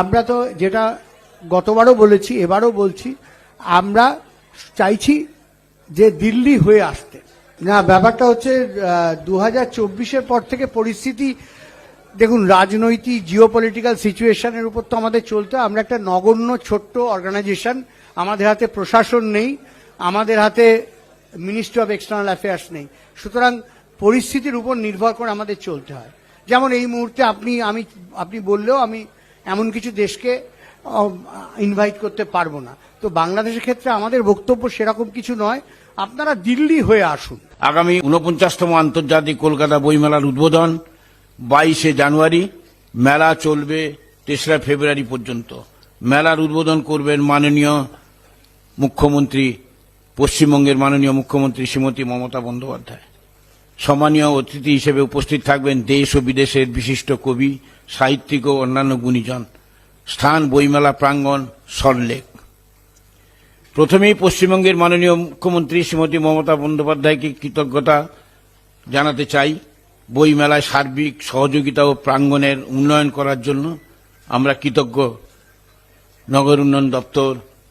আমরা তো যেটা গতবারও বলেছি, এবারও বলছি, আমরা চাইছি যে দিল্লি হয়ে আসতে। না, ব্যাপারটা হচ্ছে দু হাজার পর থেকে পরিস্থিতি, দেখুন, রাজনৈতিক জিও পলিটিক্যাল সিচুয়েশনের উপর তো আমাদের চলতে। আমরা একটা নগণ্য, ছোট্ট অর্গানাইজেশন আমাদের হাতে প্রশাসন নেই, আমাদের হাতে মিনিস্ট্রি অফ এক্সটার্নাল অ্যাফেয়ার্স নেই। সুতরাং পরিস্থিতির উপর নির্ভর করে আমাদের চলতে হয়। যেমন এই মুহূর্তে আপনি, আমি, আপনি বললেও আমি এমন কিছু দেশকে ইনভাইট করতে পারব না। তো বাংলাদেশের ক্ষেত্রে আমাদের বক্তব্য সেরকম কিছু নয়। আপনারা দিল্লি হয়ে আসুন। আগামী উনপঞ্চাশতম আন্তর্জাতিক কলকাতা বইমেলার উদ্বোধন বাইশে জানুয়ারি। মেলা চলবে তেসরা ফেব্রুয়ারি পর্যন্ত। মেলার উদ্বোধন করবেন মাননীয় মুখ্যমন্ত্রী, পশ্চিমবঙ্গের মাননীয় মুখ্যমন্ত্রী শ্রীমতী মমতা বন্দ্যোপাধ্যায়। সম্মানীয় অতিথি হিসেবে উপস্থিত থাকবেন দেশ ও বিদেশের বিশিষ্ট কবি, সাহিত্যিক ও অন্যান্য গুণীজন। স্থান বইমেলা প্রাঙ্গণ সল্টলেক প্রথমেই পশ্চিমবঙ্গের মাননীয় মুখ্যমন্ত্রী শ্রীমতী মমতা বন্দ্যোপাধ্যায়কে কৃতজ্ঞতা জানাতে চাই। বইমেলায় সার্বিক সহযোগিতা ও প্রাঙ্গণের উন্নয়ন করার জন্য আমরা কৃতজ্ঞ। নগর উন্নয়ন দপ্তর,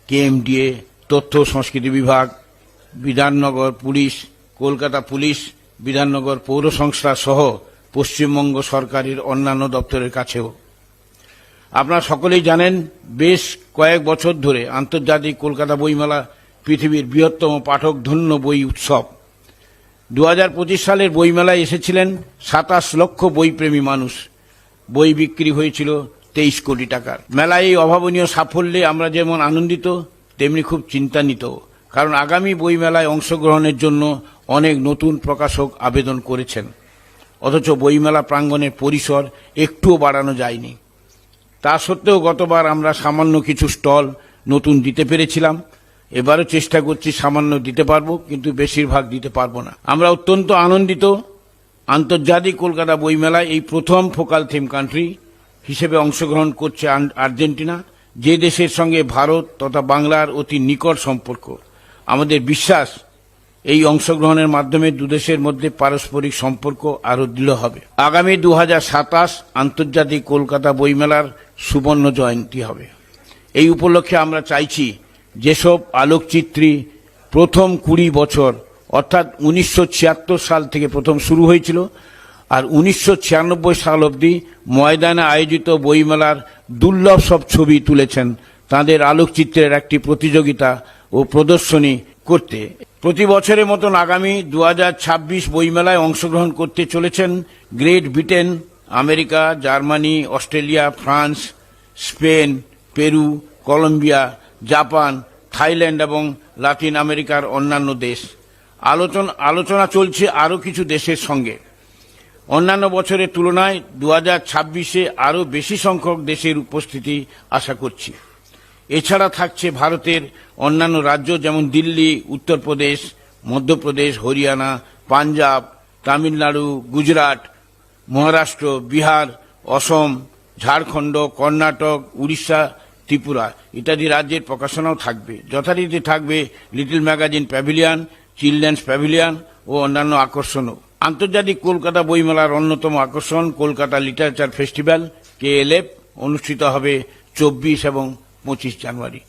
কেএমডিএ, তথ্য সংস্কৃতি বিভাগ, বিধাননগর পুলিশ, কলকাতা পুলিশ বিধাননগর পৌর সংস্থা সহ পশ্চিমবঙ্গ সরকারের অন্যান্য দপ্তরের কাছেও। আপনারা সকলেই জানেন, বেশ কয়েক বছর ধরে আন্তর্জাতিক কলকাতা বইমেলা পৃথিবীর বৃহত্তম পাঠক ধন্য বই উৎসব। দু হাজার পঁচিশ সালের বইমেলায় এসেছিলেন সাতাশ লক্ষ বইপ্রেমী মানুষ। বই বিক্রি হয়েছিল তেইশ কোটি টাকার। মেলায় এই অভাবনীয় সাফল্যে আমরা যেমন আনন্দিত, তেমনি খুব চিন্তান্বিত। কারণ আগামী বইমেলায় অংশগ্রহণের জন্য অনেক নতুন প্রকাশক আবেদন করেছেন। অথচ বইমেলা প্রাঙ্গণের পরিসর একটুও বাড়ানো যায়নি। তা সত্ত্বেও গতবার আমরা সামান্য কিছু স্টল নতুন দিতে পেরেছিলাম। এবারও চেষ্টা করছি সামান্য দিতে পারব, কিন্তু বেশিরভাগ দিতে পারব না। আমরা অত্যন্ত আনন্দিত। আন্তর্জাতিক কলকাতা বইমেলায় এই প্রথম ফোকাল থিম কান্ট্রি হিসেবে অংশগ্রহণ করছে আর্জেন্টিনা, যে দেশের সঙ্গে ভারত তথা বাংলার অতি নিকট সম্পর্ক। আমাদের বিশ্বাস এই অংশগ্রহণের মাধ্যমে দুদেশের মধ্যে পারস্পরিক সম্পর্ক আরও দৃঢ় হবে। আগামী দু হাজার সাতাশ আন্তর্জাতিক কলকাতা বইমেলার সুবর্ণ জয়ন্তী হবে। এই উপলক্ষে আমরা চাইছি যেসব আলোকচিত্রী প্রথম কুড়ি বছর, অর্থাৎ উনিশশো ছিয়াত্তর সাল থেকে প্রথম শুরু হয়েছিল আর উনিশশো ছিয়ানব্বই সাল অবধি ময়দানে আয়োজিত বইমেলার দুর্লভ সব ছবি তুলেছেন। তাদের আলোকচিত্রের একটি প্রতিযোগিতা ও প্রদর্শনী করতে প্রতি বছরের মতন আগামী দু হাজার ছাব্বিশ বইমেলায় অংশগ্রহণ করতে চলেছেন Great Britain, America, Germany, Australia, France, Spain, Peru, Colombia, Japan, Thailand এবং লাতিন আমেরিকার অন্যান্য দেশ। আলোচনা আলোচনা চলছে আরও কিছু দেশের সঙ্গে। অন্যান্য বছরের তুলনায় দু হাজার ছাব্বিশে আরও বেশি সংখ্যক দেশের উপস্থিতি আশা করছি। এছাড়া থাকছে ভারতের অন্যান্য রাজ্য যেমন দিল্লি, উত্তরপ্রদেশ, মধ্যপ্রদেশ, হরিয়ানা, পাঞ্জাব, তামিলনাড়ু, গুজরাট, মহারাষ্ট্র, বিহার, অসম, ঝাড়খণ্ড, কর্ণাটক, উড়িষ্যা, ত্রিপুরা ইত্যাদি রাজ্যের প্রকাশনাও থাকবে। যথারীতি থাকবে little magazine pavilion, children's pavilion ও অন্যান্য আকর্ষণও। আন্তর্জাতিক কলকাতা বইমেলার অন্যতম আকর্ষণ কলকাতা লিটারেচার ফেস্টিভ্যাল কেএলএফ অনুষ্ঠিত হবে চব্বিশ এবং পঁচিশ জানুয়ারি